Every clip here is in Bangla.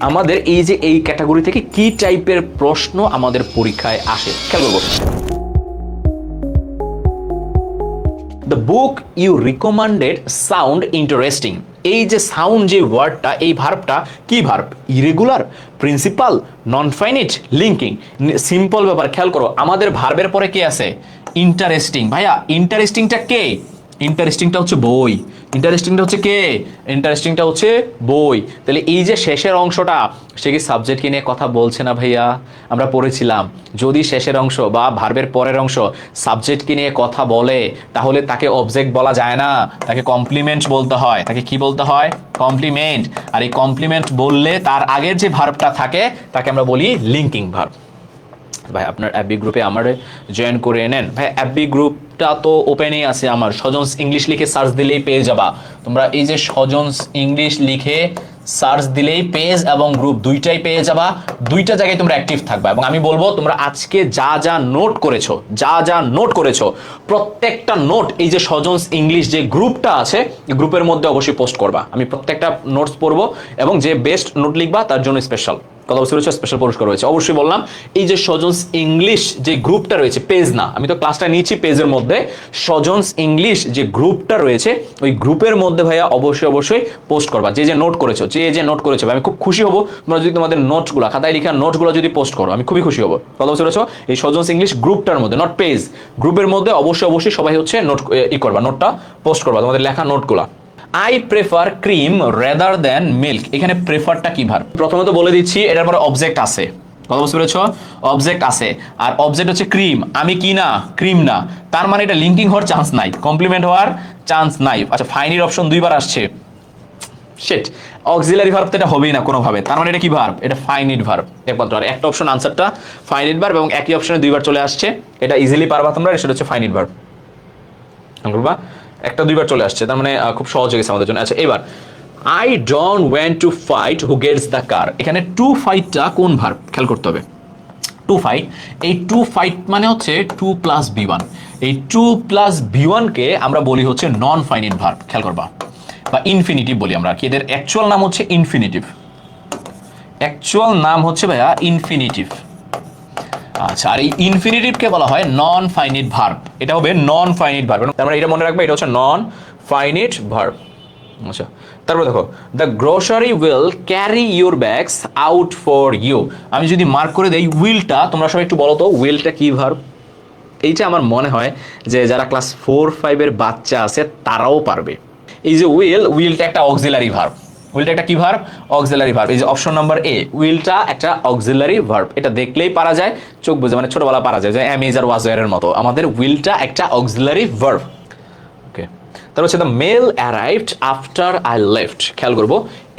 আমাদের এই যে এই ক্যাটাগরি থেকে কি টাইপের প্রশ্ন আমাদের পরীক্ষায় আসে? খেয়াল করব। The book you recommended sound interesting এই যে সাউন্ড যে ওয়ার্ডটা এই ভার্বটা কি verb irregular principal non finite linking simple ব্যাপার, খেয়াল করো। আমাদের ভার্বের পরে কে আছে? ইন্টারেস্টিং ভাইয়া ইন্টারেস্টিংটা কে? ইন্টারেস্টিংটা হচ্ছে বই। ইন্টারেস্টিংটা হচ্ছে কে? ইন্টারেস্টিংটা হচ্ছে বই। তাহলে এই যে শেষের অংশটা, সে কি সাবজেক্টকে নিয়ে কথা বলছে না ভাইয়া? আমরা পড়েছিলাম। যদি শেষের অংশ বা ভার্বের পরের অংশ সাবজেক্টকে নিয়ে কথা বলে, তাহলে তাকে অবজেক্ট বলা যায় না। তাকে কমপ্লিমেন্ট বলতে হয়। তাকে কি বলতে হয়? কমপ্লিমেন্ট আর এই কমপ্লিমেন্ট বললে তার আগের যে ভার্বটা থাকে, তাকে আমরা বলি লিঙ্কিং ভার্ব ভাই, আপনার অ্যাপবি গ্রুপে আমার জয়েন করে নেন। ভাই অ্যাপবি গ্রুপটা তো ওপেনই আছে আমার। সজনস ইংলিশ লিখে সার্চ দিলেই পেয়ে যাবা। তোমরা এই যে সজনস ইংলিশ লিখে সার্চ দিলেই পেজ এবং গ্রুপ দুইটাই পেয়ে যাবা। দুইটা জায়গায় তোমরা অ্যাক্টিভ থাকবা এবং আমি বলব, তোমরা আজকে যা যা নোট করেছ, যা যা নোট করেছ, প্রত্যেকটা নোট এই যে সজনস ইংলিশ যে গ্রুপটা আছে গ্রুপের মধ্যে অবশ্যই পোস্ট করবা। আমি প্রত্যেকটা নোটস পড়ব এবং যে বেস্ট নোট লিখবা, তার জন্য স্পেশাল কথা বুঝতে পেরেছ স্পেশাল পুরস্কার রয়েছে। অবশ্যই বললাম, এই যে সজনস ইংলিশ যে গ্রুপটা রয়েছে পেজ না আমি তো ক্লাসটা নিয়েছি পেজের মধ্যে সজনস ইংলিশ যে গ্রুপটা রয়েছে, ওই গ্রুপের মধ্যে ভাইয়া অবশ্যই অবশ্যই পোস্ট করবা। যে যে নোট করেছ, যে যে নোট করেছ আমি খুব খুশি হব, তোমরা যদি তোমাদের নোটসগুলো খাতায় লেখা নোটসগুলো যদি পোস্ট করো, আমি খুবই খুশি হব। কথা বুঝতে পেরেছ এই সজনস ইংলিশ গ্রুপটার মধ্যে নট পেজ গ্রুপের মধ্যে অবশ্যই অবশ্যই সবাই হচ্ছে নোট ই করবা নোটটা পোস্ট করবা, তোমাদের লেখা নোটগুলা I prefer cream rather than milk এখানে প্রেফারটা কি ভার? প্রথমত বলে দিচ্ছি, এটার পরে অবজেক্ট আছে। কথা বুঝতে পেরেছ? অবজেক্ট আছে। আর অবজেক্ট হচ্ছে ক্রিম আমি কি না? ক্রিম না। তার মানে এটা লিঙ্কিং হওয়ার চান্স নাই। কমপ্লিমেন্ট হওয়ার চান্স নাই। আচ্ছা ফাইনির অপশন দুইবার আসছে। শেট অক্সিলারি ভার্ব তো এটা হবেই না কোনোভাবে। তার মানে এটা কি ভার্ব এটা ফাইনিট ভার্ব একমাত্র আর একটা অপশন আনসারটা ফাইনিট ভার্ব এবং একই অপশনে দুইবার চলে আসছে। এটা ইজিলি পারবা তোমরা সেটা হচ্ছে ফাইনিট ভার্ব বলবা একটা দুইবার চলে আসছে, তার মানে খুব সহজ হয়ে গেছে আমাদের জন্য। আচ্ছা এবার I don't want to fight who gets the car এখানে টু ফাইটটা কোন ভার্ব খেয়াল করতে হবে। টু ফাইট এই টু ফাইট মানে হচ্ছে টু প্লাস বি ওয়ান এই টু প্লাস বি ওয়ানকে আমরা বলি হচ্ছে নন ফাইনিট ভার্ব খেয়াল করবা। বা ইনফিনিটিভ বলি আমরা কি। এদের অ্যাকচুয়াল নাম হচ্ছে ইনফিনিটিভ অ্যাকচুয়াল নাম হচ্ছে ভাইয়া ইনফিনিটিভ আচ্ছা আর এই ইনফিনিটিভকে বলা হয় নন ফাইনিট ভার্ব এটা হবে নন ফাইনিট ভার্ব তার মানে এটা মনে রাখবে, এটা হচ্ছে নন ফাইনিট ভার্ব আচ্ছা তারপর দেখো the grocery will carry your bags out for you আমি যদি মার্ক করে দেই উইলটা তোমরা সবাই একটু বলো তো উইলটা কি ভার্ব এইটা আমার মনে হয় যে যারা ক্লাস ফোর ফাইভের বাচ্চা আছে, তারাও পারবে। এই যে উইল উইলটা একটা অক্সিলারি ভার্ব উইলটা একটা কি ভার্ব অক্সিলারি ভার্ব এই যে অপশন নাম্বার এ উইলটা একটা অক্সিলারি ভার্ব এটা দেখলেই পারা যায়, চোখ বুঝে মানে ছোটবেলা পারা যায় যে অ্যামেজার ওয়াজয়ারের মতো। আমাদের উইলটা একটা অক্সিলারি ভার্ব তার হচ্ছে the mail arrived after I left খেয়াল করব,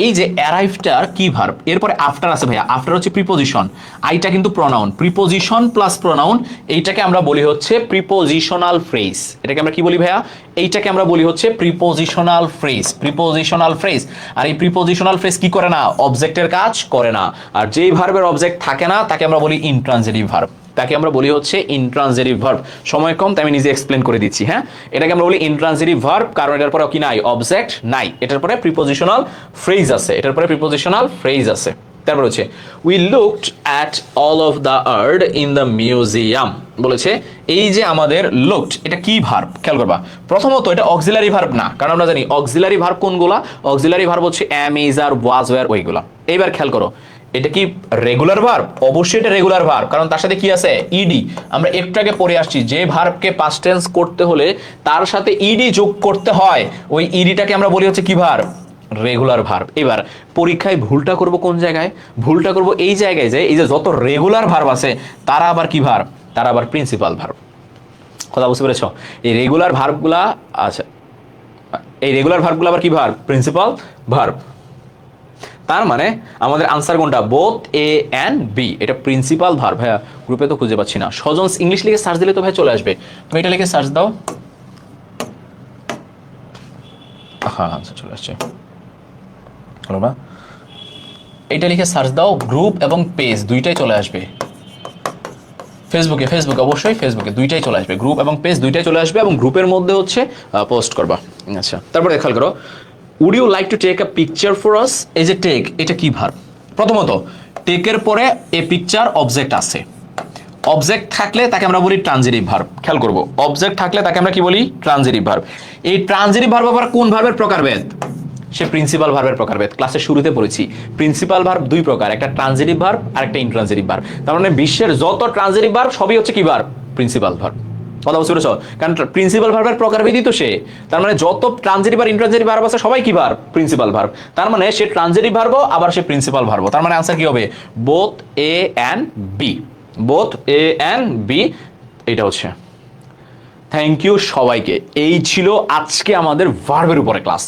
এই যে অ্যারাইভটার কি ভার্ব এরপরে আফটার আছে ভাইয়া। আফটার হচ্ছে প্রিপোজিশন আইটা কিন্তু প্রনাউন প্রিপোজিশন প্লাস প্রনাউন এইটাকে আমরা বলি হচ্ছে প্রিপোজিশনাল ফ্রেজ এটাকে আমরা কি বলি ভাইয়া? এইটাকে আমরা বলি হচ্ছে প্রিপোজিশনাল ফ্রেজ প্রিপোজিশনাল ফ্রেজ আর এই প্রিপোজিশনাল ফ্রেজ কি করে না? অবজেক্টের কাজ করে না। আর যেই ভার্বের অবজেক্ট থাকে না, তাকে আমরা বলি ইনট্রানজেটিভ ভার্ব তাকে আমরা বলি হচ্ছে ইন্ট্রানজেটিভ ভার্ব সময় কম, তাই আমি নিজে এক্সপ্লেন করে দিচ্ছি হ্যাঁ? এটাকে আমরা বলি ইন্ট্রানজেটিভ ভার্ব কারণ এটার পরে কি নাই? অবজেক্ট নাই। এটার পরে প্রিপোজিশনাল ফ্রেজ আছে। এটার পরে প্রিপোজিশনাল ফ্রেজ আছে। তারপর হচ্ছে we looked at all of the art in the museum বলেছে, এই যে আমাদের লুকড এটা কি ভার্ব খেয়াল করবা। প্রথমত, এটা অক্সিলারি ভার্ব না। কারণ আমরা জানি অক্সিলারি ভার্ব কোনগুলা? অক্সিলারি ভার্ব হচ্ছে am is R was were ওইগুলা। এইবার খেয়াল করো এটা কি রেগুলার ভার্ব অবশ্যই এটা রেগুলার ভার্ব কারণ তার সাথে কি আছে? ইডি আমরা একটু আগে পড়ে আসছি, যে ভার্বকে পাস্ট টেন্স করতে হলে তার সাথে ইডি যোগ করতে হয়। ওই ইডিটাকে আমরা বলি হচ্ছে কি ভার্ব রেগুলার ভার্ব এবার, পরীক্ষায় ভুলটা করব কোন জায়গায়? ভুলটা করব এই জায়গায় যে, এই যে যত রেগুলার ভার্ব আছে, তারা আবার কি ভার্ব তারা আবার প্রিন্সিপাল ভার্ব কথা বুঝতে পেরেছ? এই রেগুলার ভার্বগুলা আচ্ছা এই রেগুলার ভার্বগুলো আবার কি ভার্ব প্রিন্সিপাল ভার্ব তার মানে আমাদের আনসার কোনটা? বোথ এ অ্যান্ড বি এটা প্রিন্সিপাল ভার ভাইয়া। গ্রুপে তো খুঁজে পাচ্ছি না। সজনস ইংলিশ লিখে সার্চ দিলে তো ভাই চলে আসবে। তুমি এটা লিখে সার্চ দাও। হ্যাঁ আনসার চলে আসছে। হলো না? এটা লিখে সার্চ দাও। গ্রুপ এবং পেজ দুইটাই চলে আসবে। ফেসবুকে ফেসবুকে অবশ্যই ফেসবুকে দুইটাই চলে আসবে। গ্রুপ এবং পেজ দুইটাই চলে আসবে এবং গ্রুপের মধ্যে হচ্ছে পোস্ট করবা। আচ্ছা তারপরে খেয়াল করো। Would you like to take a picture for us এই যে টেক এটা কি ভার? প্রথমত টেকের পরে এ পিকচার অবজেক্ট আছে। অবজেক্ট থাকলে তাকে আমরা বলি ট্রানজিটিভ ভার্ব খেয়াল করব। অবজেক্ট থাকলে তাকে আমরা কি বলি? ট্রানজিটিভ ভার্ব এই ট্রানজিটিভ ভার্ব আবার কোন ভার্বের প্রকারভেদ? সে প্রিন্সিপাল ভার্বের প্রকারভেদ। ক্লাসের শুরুতে পড়েছি। প্রিন্সিপাল ভার্ব দুই প্রকার, একটা ট্রানজিটিভ ভার্ব আর একটা ইনট্রানজিটিভ ভার্ব তার মানে বিশ্বের যত ট্রানজিটিভ ভার্ব সবই হচ্ছে কি ভার্ব প্রিন্সিপাল ভার্ব কথা বুঝতে পেরেছ? কারণ প্রিন্সিপাল ভার্বের প্রকারভেদই তো সে। তার মানে যত ট্রানজেটিভ আর ইন্ট্রানজেটিভ ভার্ব আছে, সবাই কি ভার্ব প্রিন্সিপাল ভার্ব তার মানে সে ট্রানজেটিভ ভার্ব আবার সে প্রিন্সিপাল ভার্ব তার মানে আনসার কি হবে? Both A and B both A and B এটা হচ্ছে। থ্যাংক ইউ সবাইকে। এই ছিল আজকে আমাদের ভার্বের উপরে ক্লাস